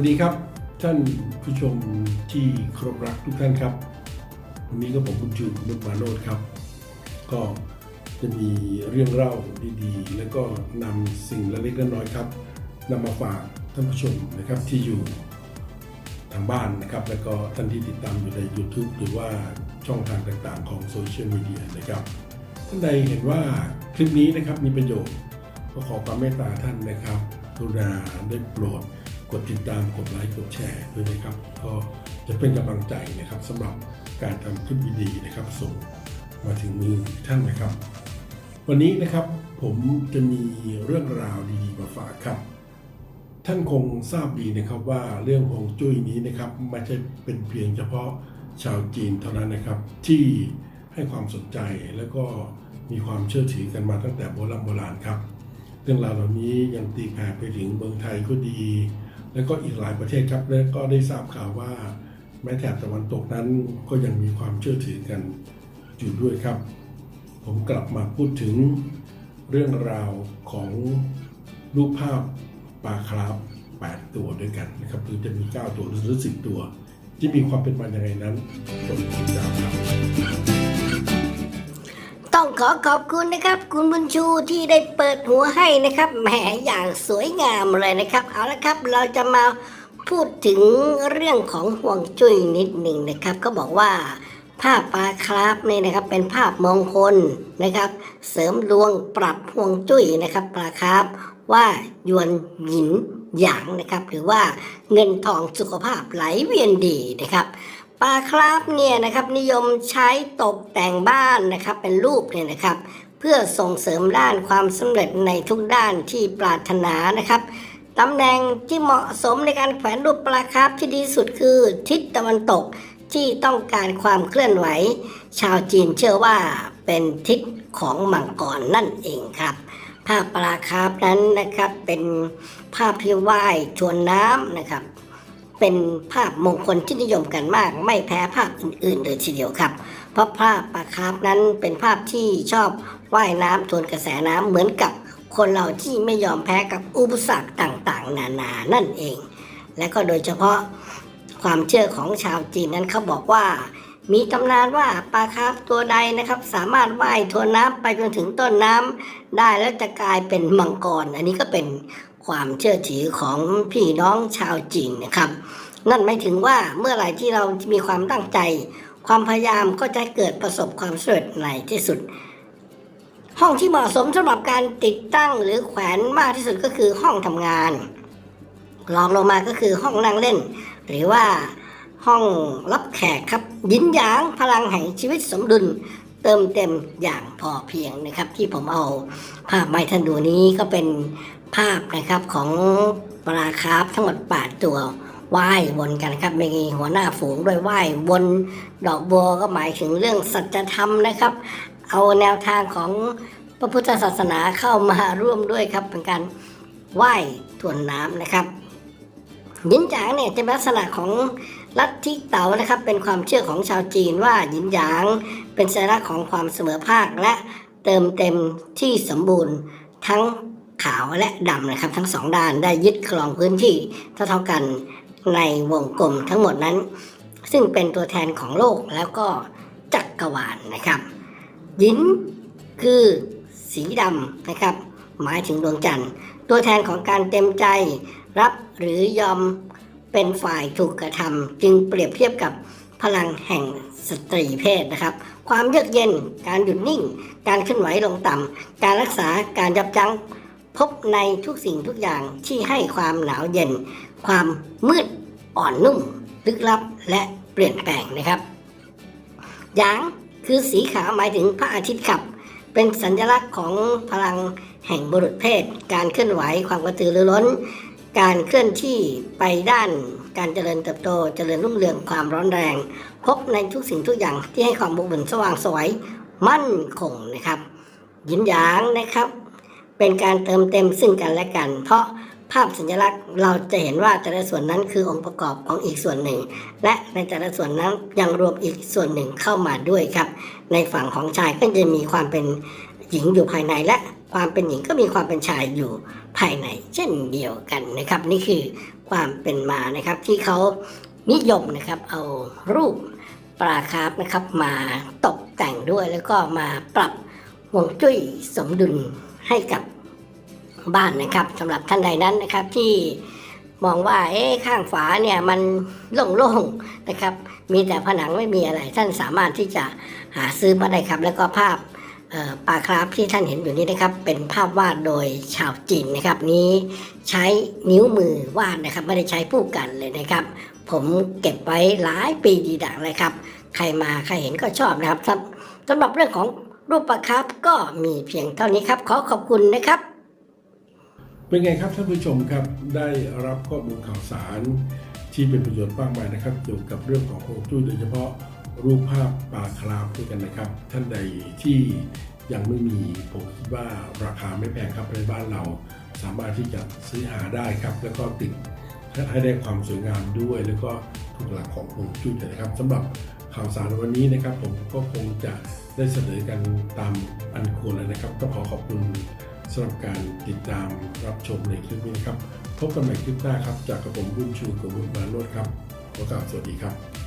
วัสดีครับท่านผู้ชมที่เคารพรักทุกท่านครับ วันนี้ก็ผมคุณจูนนุชมาโนดครับ ก็จะมีเรื่องเล่าดีๆ แล้วก็นำสิ่งเล็กๆน้อยๆครับนำมาฝากท่านผู้ชมนะครับที่อยู่ทางบ้านนะครับ แล้วก็ท่านที่ติดตามอยู่ใน YouTube หรือว่าช่องทางต่างๆ ของโซเชียลมีเดียนะครับท่านใดเห็นว่าคลิปนี้นะครับมีประโยชน์ก็ขอความเมตตาท่านนะครับกรุณาได้โปรด กดติดตามกดไลค์กดแชร์ด้วยนะครับ ก็จะเป็นกำลังใจนะครับสำหรับการทำคลิปดีๆนะครับ ส่งมาถึงมือท่านนะครับ วันนี้นะครับผมจะมีเรื่องราวดีๆมาฝากครับ ท่านคงทราบดีนะครับว่าเรื่องของจุ้ยนี้นะครับไม่ใช่เป็นเพียงเฉพาะชาวจีนเท่านั้นนะครับ ที่ให้ความสนใจแล้วก็มีความเชื่อถือกันมาตั้งแต่โบราณโบราณครับ เรื่องราวเหล่านี้ยังตีแผ่ไปถึงเมืองไทยก็ดี แล้วก็อีกหลายประเทศครับและก็ได้ทราบข่าวว่า แม้แถบตะวันตกนั้นก็ยังมีความเชื่อถือกันอยู่ด้วยครับ ผมกลับมาพูดถึงเรื่องราวของรูปภาพปลาคราฟ8ตัวด้วยกันนะครับหรือจะมี 9 ตัวหรือ10 ตัว ที่มีความเป็นมาอย่างไรนั้นผมติดตามครับ ต้องขอขอบคุณนะครับ คุณบุญชูที่ได้เปิดหัวให้นะครับแหมอย่างสวยงามเลยนะครับ เอาละครับเราจะมาพูดถึงเรื่องของห่วงจุ้ยนิดหนึ่งนะครับ ก็บอกว่าภาพปลาคราฟนี่นะครับ เป็นภาพมงคลนะครับ เสริมดวงปรับห่วงจุ้ยนะครับปลาคราฟว่ายวนหยินหยางนะครับ หรือว่าเงินทองสุขภาพไหลเวียนดีนะครับ ปลาคราฟเนี่ยนะครับนิยมใช้ตกแต่งบ้านนะครับเป็นรูปเนี่ยนะครับ เพื่อส่งเสริมด้านความสำเร็จในทุกด้านที่ปรารถนานะครับตำแหน่งที่เหมาะสมในการแขวนรูปปลาคราฟที่ดีสุดคือทิศตะวันตกที่ต้องการความเคลื่อนไหว ชาวจีนเชื่อว่าเป็นทิศของมังกรนั่นเองครับ ภาพปลาคราฟนั้นนะครับเป็นภาพที่ว่ายชวนน้ำนะครับ เป็นภาพมงคลที่นิยมกันมาก ไม่แพ้ภาพอื่นๆเลยทีเดียวครับ เพราะภาพปลาคาร์ฟนั้นเป็นภาพที่ชอบว่ายน้ำทวนกระแสน้ำเหมือนกับคนเราที่ไม่ยอมแพ้กับอุปสรรคต่างๆ นานานั่นเอง และก็โดยเฉพาะความเชื่อของชาวจีนนั้นเขาบอกว่า มีตำนานว่าปลาคาร์ฟตัวใดนะครับ สามารถว่ายทวนน้ำไปจนถึงต้นน้ำได้แล้วจะกลายเป็นมังกร อันนี้ก็เป็น ความเชื่อถือของพี่น้องชาวจีนนะครับ นั่นหมายถึงว่าเมื่อไหร่ที่เรามีความตั้งใจ ความพยายามก็จะเกิดประสบความสำเร็จในที่สุด ห้องที่เหมาะสมสำหรับการติดตั้งหรือแขวนมากที่สุดก็คือห้องทำงานรองลงมาก็คือห้องนั่งเล่น หรือว่าห้องรับแขกครับยินหยางพลังแห่งชีวิตสมดุลเติมเต็มอย่างพอเพียงนะครับ ที่ผมเอาภาพไม้ท่านดูนี้ก็เป็น ภาพนะครับของปลาคาร์ฟทั้งหมด8ตัวว่ายวนกันครับมีหัวหน้าฝูงด้วยว่ายวนดอกบัวก็หมายถึงเรื่องสัจธรรมนะครับ เอาแนวทางของพระพุทธศาสนาเข้ามาร่วมด้วยครับเป็นการว่ายทวนน้ำนะครับหยินหยางเนี่ยจะเป็นลักษณะของลัทธิเต๋านะครับเป็นความเชื่อของชาวจีนว่าหยินหยางเป็นสัญลักษณ์ของความเสมอภาคและเติมเต็มที่สมบูรณ์ทั้ง ขาวและดำนะครับ ทั้งสองด้านได้ยึดครองพื้นที่เท่าๆกันในวงกลมทั้งหมดนั้น ซึ่งเป็นตัวแทนของโลกแล้วก็จักรวาลนะครับยินคือสีดำนะครับ หมายถึงดวงจันทร์ ตัวแทนของการเต็มใจรับหรือยอมเป็นฝ่ายถูกกระทำจึงเปรียบเทียบกับพลังแห่งสตรีเพศนะครับ ความเยือกเย็น การหยุดนิ่ง การเคลื่อนไหวลงต่ำการรักษาการยับยั้ง พบในทุกสิ่งทุกอย่างที่ให้ความหนาวเย็น ความมืดอ่อนนุ่ม ลึกลับและเปลี่ยนแปลงนะครับหยางคือสีขาวหมายถึงพระอาทิตย์ขับ เป็นสัญลักษณ์ของพลังแห่งบุรุษเพศ การเคลื่อนไหวความกระตือรือร้น การเคลื่อนที่ไปด้านการเจริญเติบโตเจริญรุ่งเรืองความร้อนแรง พบในทุกสิ่งทุกอย่างที่ให้ความบุกเบิกสว่างสวยมั่นคงนะครับ ยินหยางนะครับ เป็นการเติมเต็มซึ่งกันและกัน เพราะภาพสัญลักษณ์เราจะเห็นว่าแต่ละส่วนนั้นคือองค์ประกอบของอีกส่วนหนึ่ง และในแต่ละส่วนนั้นยังรวมอีกส่วนหนึ่งเข้ามาด้วยครับ ในฝั่งของชายก็จะมีความเป็นหญิงอยู่ภายในและความเป็นหญิงก็มีความเป็นชายอยู่ภายในเช่นเดียวกันนะครับ นี่คือความเป็นมานะครับที่เขานิยมนะครับเอารูปปลาคาร์ฟนะครับมาตกแต่งด้วยแล้วก็มาปรับวงจุ้ยสมดุล ให้กับบ้านนะครับสำหรับท่านใดนั้นนะครับที่มองว่าเอ๊ข้างฝาเนี่ยมันโล่งๆนะครับ มีแต่ผนังไม่มีอะไร ท่านสามารถที่จะหาซื้อมาได้ครับ แล้วก็ภาพปลาคราฟที่ท่านเห็นอยู่นี้นะครับ เป็นภาพวาดโดยชาวจีนนะครับ นี้ใช้นิ้วมือวาดนะครับ ไม่ได้ใช้ผู้กันเลยนะครับ ผมเก็บไว้หลายปีดีดักเลยครับ ใครมาใครเห็นก็ชอบนะครับสำหรับเรื่องของ รูปปลาคราฟก็มีเพียงเท่านี้ครับ ขอขอบคุณนะครับ เป็นไงครับท่านผู้ชมครับได้รับข้อมูลข่าวสารที่เป็นประโยชน์มากมายนะครับ เกี่ยวกับเรื่องของฮวงจุ้ยโดยเฉพาะรูปภาพปลาคราฟด้วยกันนะครับ ท่านใดที่ยังไม่มีผมคิดว่าราคาไม่แพงครับในบ้านเราสามารถที่จะซื้อหาได้ครับ แล้วก็ติดให้ได้ความสวยงามด้วย แล้วก็ถูกหลักของฮวงจุ้ยนะครับสำหรับ ข่าวสารวันนี้นะครับ ผมก็คงจะได้เสนอกันตามอันควรแล้วนะครับต้องขอขอบคุณสำหรับการติดตามรับชมในคลิปนี้นะครับ พบกันใหม่คลิปหน้าครับ จากกระผมบุญชูกับรุ่นมาโนดครับขอกราวสวัสดีครับ